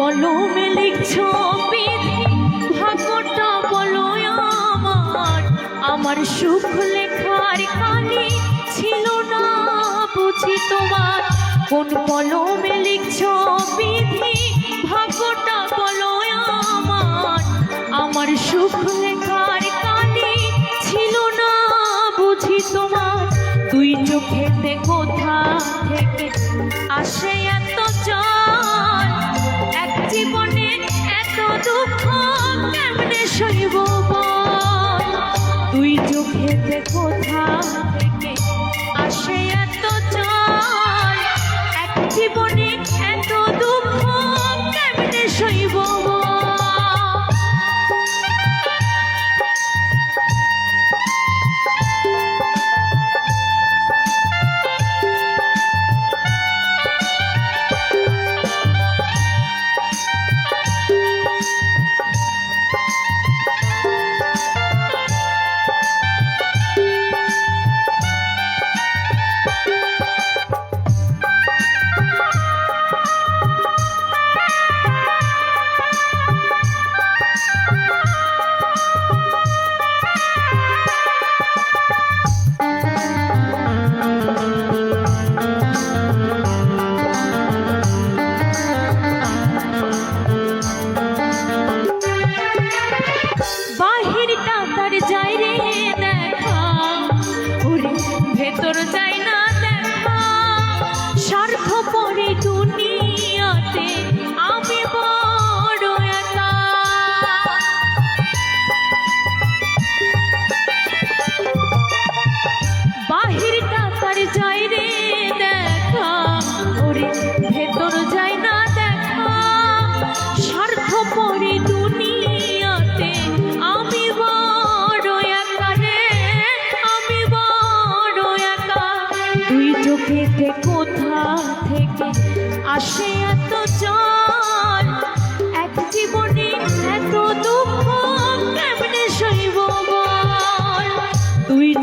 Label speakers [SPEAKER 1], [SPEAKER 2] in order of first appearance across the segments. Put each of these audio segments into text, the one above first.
[SPEAKER 1] কলমে লিখছ ভাগ্যটা বলো আমার। আমার সুখ লেখার কালি ছিল না বুঝি তোমার। কোন কলমে লিখছ বিধি, ভাগ্যটা বলো আমার। আমার সুখ লেখার কালি ছিল না বুঝি তোমার। তুই চোখেতে কোথা থেকে আসে এত দুঃখ কেমনে সইব তুই চোখে কোথা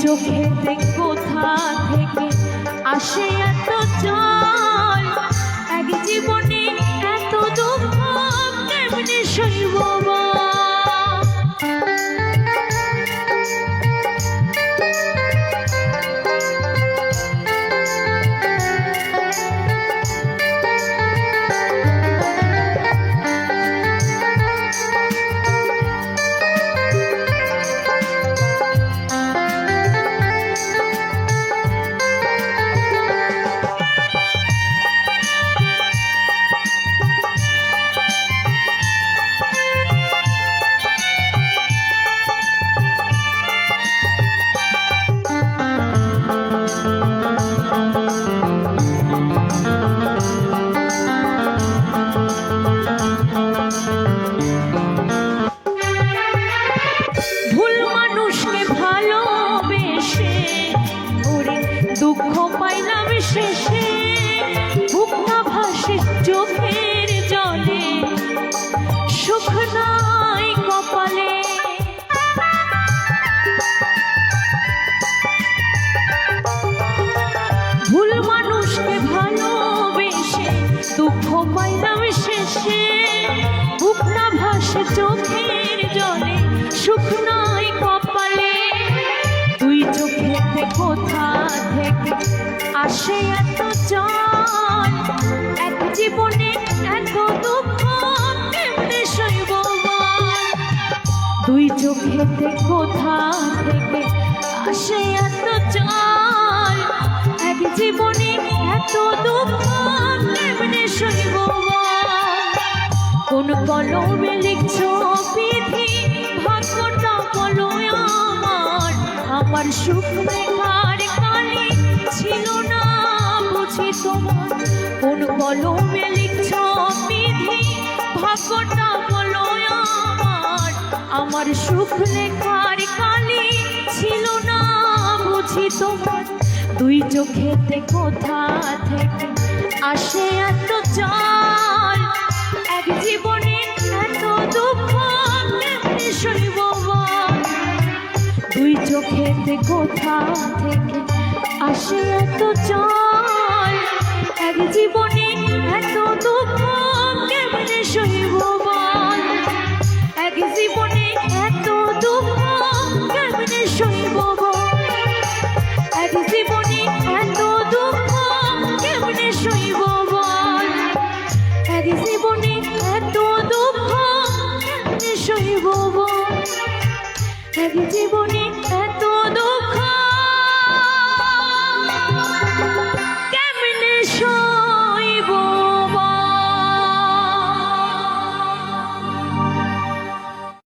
[SPEAKER 1] চোখেতে কোথা থেকে আসে এত চোখের জলে, সুখ নাই কপালে। ভুল দুঃখ চোখের জলে কপালে। তুই চোখেতে কোথা থেকে আসে চোখেতে কোথা থেকে আসে এত জল এক জীবনে এত দুঃখ সইব কোন কলমে লিখছ বিধি, ভাগ্যটা বলো আমার। আমার সুখ লেখার কালি ছিল না, বুঝি তোমার। কোন কলমে লিখছ বিধি, ভাগ্যটা আমার সুখ লেখার কালি ছিল না, বুঝি তোমার। দুই চোখেতে কোথা থেকে আসে এত জল এক জীবনে এত দুঃখ দুই চোখেতে কোথা থেকে আসে এত জল এক জীবনে এত দুঃখ জীবনে এত দুঃখ জীবনে